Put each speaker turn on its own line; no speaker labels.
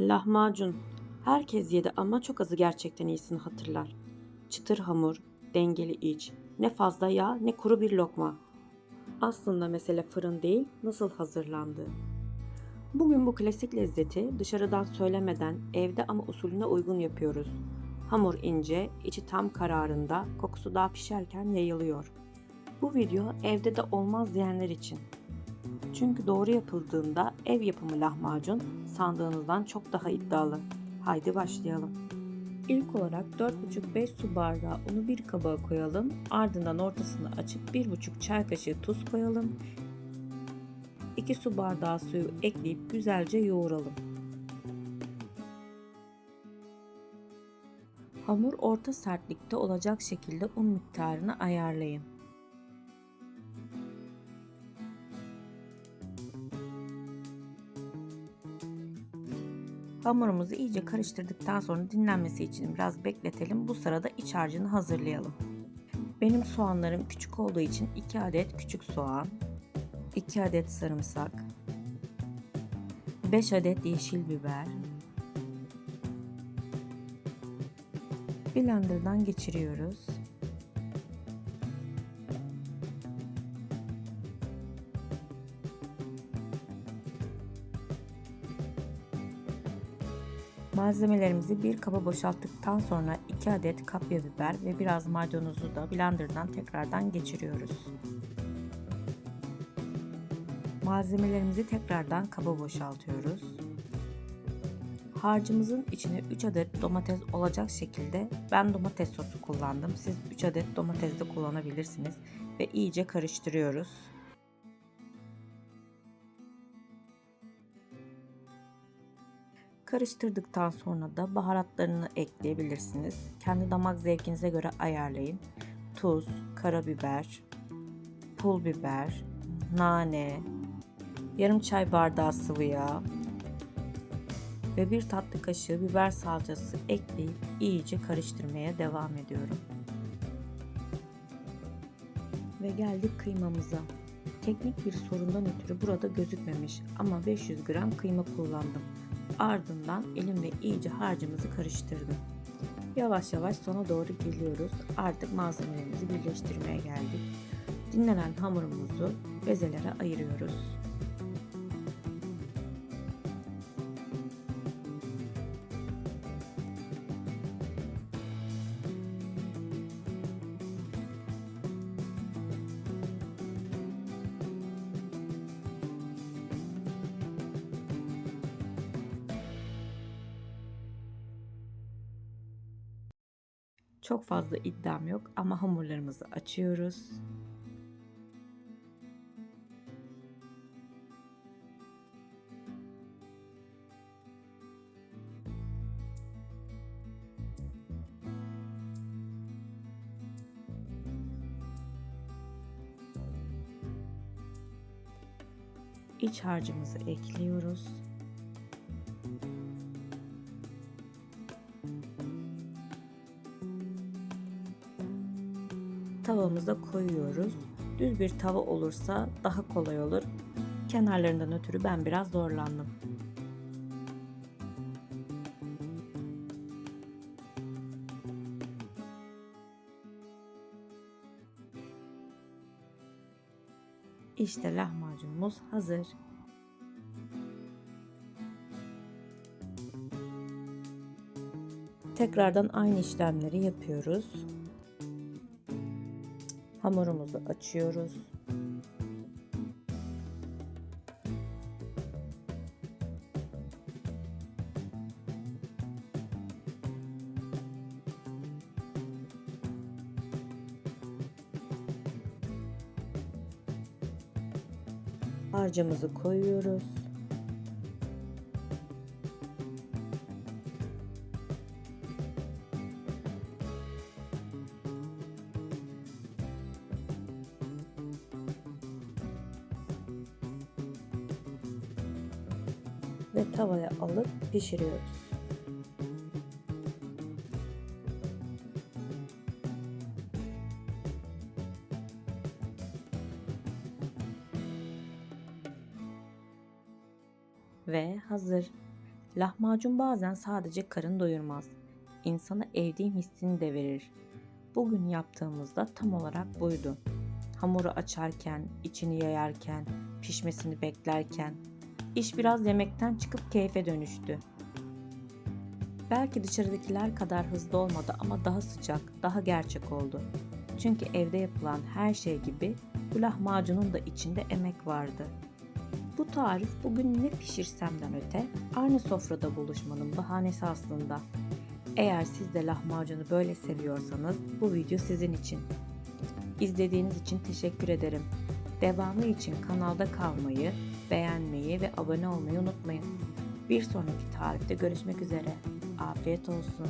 Lahmacun. Herkes yedi ama çok azı gerçekten iyisini hatırlar. Çıtır hamur, dengeli iç, ne fazla yağ ne kuru bir lokma. Aslında mesele fırın değil, nasıl hazırlandığı. Bugün bu klasik lezzeti dışarıdan söylemeden evde ama usulüne uygun yapıyoruz. Hamur ince, içi tam kararında, kokusu daha pişerken yayılıyor. Bu video evde de olmaz diyenler için. Çünkü doğru yapıldığında ev yapımı lahmacun sandığınızdan çok daha iddialı. Haydi başlayalım. İlk olarak 4,5-5 su bardağı unu bir kaba koyalım. Ardından ortasını açıp 1,5 çay kaşığı tuz koyalım. 2 su bardağı suyu ekleyip güzelce yoğuralım. Hamur orta sertlikte olacak şekilde un miktarını ayarlayın. Hamurumuzu iyice karıştırdıktan sonra dinlenmesi için biraz bekletelim. Bu sırada iç harcını hazırlayalım. Benim soğanlarım küçük olduğu için 2 adet küçük soğan, 2 adet sarımsak, 5 adet yeşil biber, blenderdan geçiriyoruz. Malzemelerimizi bir kaba boşalttıktan sonra 2 adet kapya biber ve biraz maydanozu da blenderdan tekrardan geçiriyoruz. Malzemelerimizi tekrardan kaba boşaltıyoruz. Harcımızın içine 3 adet domates olacak şekilde ben domates sosu kullandım. Siz 3 adet domates de kullanabilirsiniz ve iyice karıştırıyoruz. Karıştırdıktan sonra da baharatlarını ekleyebilirsiniz. Kendi damak zevkinize göre ayarlayın. Tuz, karabiber, pul biber, nane, yarım çay bardağı sıvı yağ ve bir tatlı kaşığı biber salçası ekleyip iyice karıştırmaya devam ediyorum. Ve geldik kıymamıza. Teknik bir sorundan ötürü burada gözükmemiş ama 500 gram kıyma kullandım. Ardından elimle iyice harcımızı karıştırdım. Yavaş yavaş sona doğru geliyoruz. Artık malzemelerimizi birleştirmeye geldik. Dinlenen hamurumuzu bezelere ayırıyoruz. Çok fazla iddiam yok ama hamurlarımızı açıyoruz. İç harcımızı ekliyoruz. Tavamıza koyuyoruz. Düz bir tava olursa daha kolay olur. Kenarlarından ötürü ben biraz zorlandım. İşte lahmacunumuz hazır. Tekrardan aynı işlemleri yapıyoruz. Hamurumuzu açıyoruz. Harcımızı koyuyoruz. Ve tavaya alıp pişiriyoruz. Ve hazır. Lahmacun bazen sadece karın doyurmaz. İnsana evdeyim hissini de verir. Bugün yaptığımızda tam olarak buydu. Hamuru açarken, içini yayarken, pişmesini beklerken, iş biraz yemekten çıkıp keyfe dönüştü. Belki dışarıdakiler kadar hızlı olmadı ama daha sıcak, daha gerçek oldu. Çünkü evde yapılan her şey gibi bu lahmacunun da içinde emek vardı. Bu tarif bugün ne pişirsemden öte aynı sofrada buluşmanın bahanesi aslında. Eğer siz de lahmacunu böyle seviyorsanız bu video sizin için. İzlediğiniz için teşekkür ederim. Devamı için kanalda kalmayı, beğenmeyi ve abone olmayı unutmayın. Bir sonraki tarifte görüşmek üzere. Afiyet olsun.